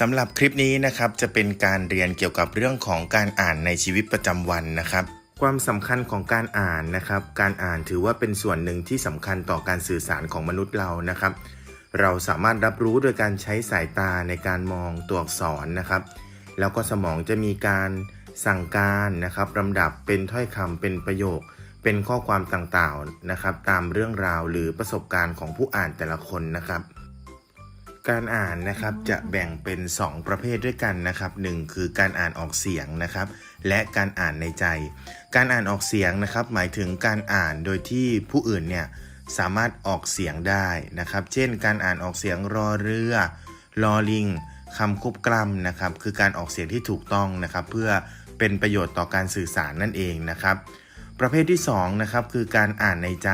สำหรับคลิปนี้นะครับจะเป็นการเรียนเกี่ยวกับเรื่องของการอ่านในชีวิตประจำวันนะครับ ความสำคัญของการอ่านนะครับ การอ่านถือว่าเป็นส่วนหนึ่งที่สำคัญต่อการสื่อสารของมนุษย์เรานะครับ เราสามารถรับรู้โดยการใช้สายตาในการมองตัวอักษรนะครับ แล้วก็สมองจะมีการสั่งการนะครับลำดับเป็นถ้อยคำเป็นประโยค เป็นข้อความต่างๆนะครับ ตามเรื่องราวหรือประสบการณ์ของผู้อ่านแต่ละคนนะครับ การอ่านนะครับจะแบ่งเป็น 2 ประเภทด้วยกันนะครับหนึ่งคือการอ่านออกเสียงนะครับ และการอ่านในใจ การอ่านออกเสียงนะครับ หมายถึงการอ่านโดยที่ผู้อื่นเนี่ยสามารถออกเสียงได้นะครับ เช่น การอ่านออกเสียงรอเรือลอลิงคำควบกล้ำนะครับ คือการออกเสียงที่ถูกต้องนะครับ เพื่อเป็นประโยชน์ต่อการสื่อสารนั่นเองนะครับ ประเภทที่2นะครับคือการอ่านในใจ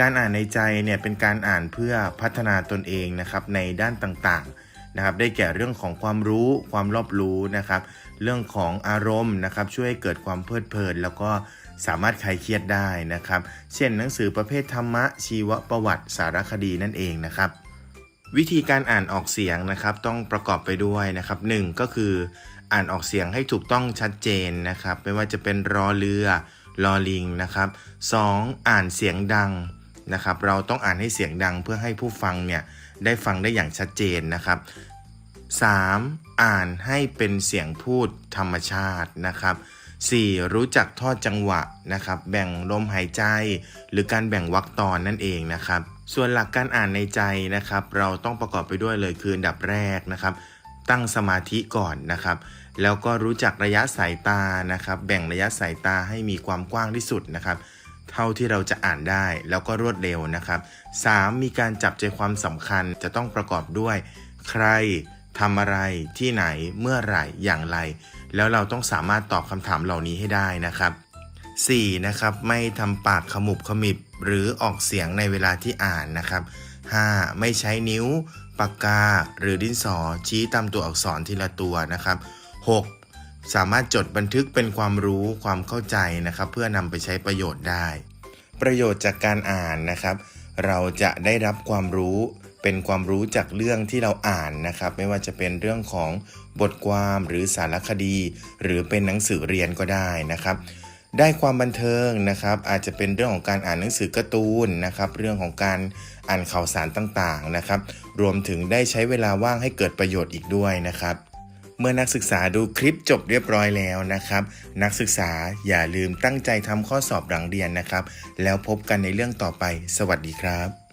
การอ่านในใจเนี่ยเป็นการอ่านเพื่อพัฒนาตนเองนะครับในด้านต่างๆนะครับ ได้แก่เรื่องของความรู้ ความรอบรู้นะครับ เรื่องของอารมณ์นะครับ ช่วยให้เกิดความเพลิดเพลิน แล้วก็สามารถคลายเครียดได้นะครับ เช่นหนังสือประเภทธรรมะชีวประวัติสารคดีนั่นเองนะครับ วิธีการอ่านออกเสียงนะครับต้องประกอบไปด้วยนะครับหนึ่งก็คืออ่านออกเสียงให้ถูกต้องชัดเจนนะครับ ไม่ว่าจะเป็นรอเรือลอลิงนะครับสองอ่านเสียงดัง นะครับ เราต้องอ่านให้เสียงดังเพื่อให้ผู้ฟังเนี่ยได้ฟังได้อย่างชัดเจนนะครับ 3. อ่านให้เป็นเสียงพูดธรรมชาตินะครับ 4. รู้จักทอดจังหวะนะครับ แบ่งลมหายใจ หรือการแบ่งวรรคตอนนั่นเองนะครับ ส่วนหลักการอ่านในใจนะครับ เราต้องประกอบไปด้วยเลยคืออันดับแรกนะครับ ตั้งสมาธิก่อนนะครับ แล้วก็รู้จักระยะสายตานะครับ แบ่งระยะสายตาให้มีความกว้างที่สุดนะครับ เท่าที่เราจะอ่านได้แล้วก็รวดเร็วนะครับ 3. มีการจับใจความสำคัญจะต้องประกอบด้วย ใครทำอะไรที่ไหนเมื่อไหร่อย่างไร แล้วเราต้องสามารถตอบคำถามเหล่านี้ให้ได้นะครับ 4. นะครับไม่ทำปากขมุบขมิบหรือออกเสียงในเวลาที่อ่านนะครับ 5. ไม่ใช้นิ้ว ปากกา หรือดินสอชี้ตามตัวอักษรทีละตัวนะครับ 6. สามารถจดบันทึกเป็นความรู้ความเข้าใจนะครับ เพื่อนำไปใช้ประโยชน์ได้ ประโยชน์จากการอ่านนะครับ เราจะได้รับความรู้เป็นความรู้จากเรื่องที่เราอ่านนะครับ ไม่ว่าจะเป็นเรื่องของบทความหรือสารคดี หรือเป็นหนังสือเรียนก็ได้นะครับ ได้ความบันเทิงนะครับ อาจจะเป็นเรื่องของการอ่านหนังสือการ์ตูนนะครับ เรื่องของการอ่านข่าวสารต่างๆนะครับ รวมถึงได้ใช้เวลาว่างให้เกิดประโยชน์อีกด้วยนะครับ เมื่อนักศึกษาดูคลิปจบเรียบร้อยแล้วนะครับ นักศึกษาอย่าลืมตั้งใจทำข้อสอบหลังเรียนนะครับ แล้วพบกันในเรื่องต่อไป สวัสดีครับ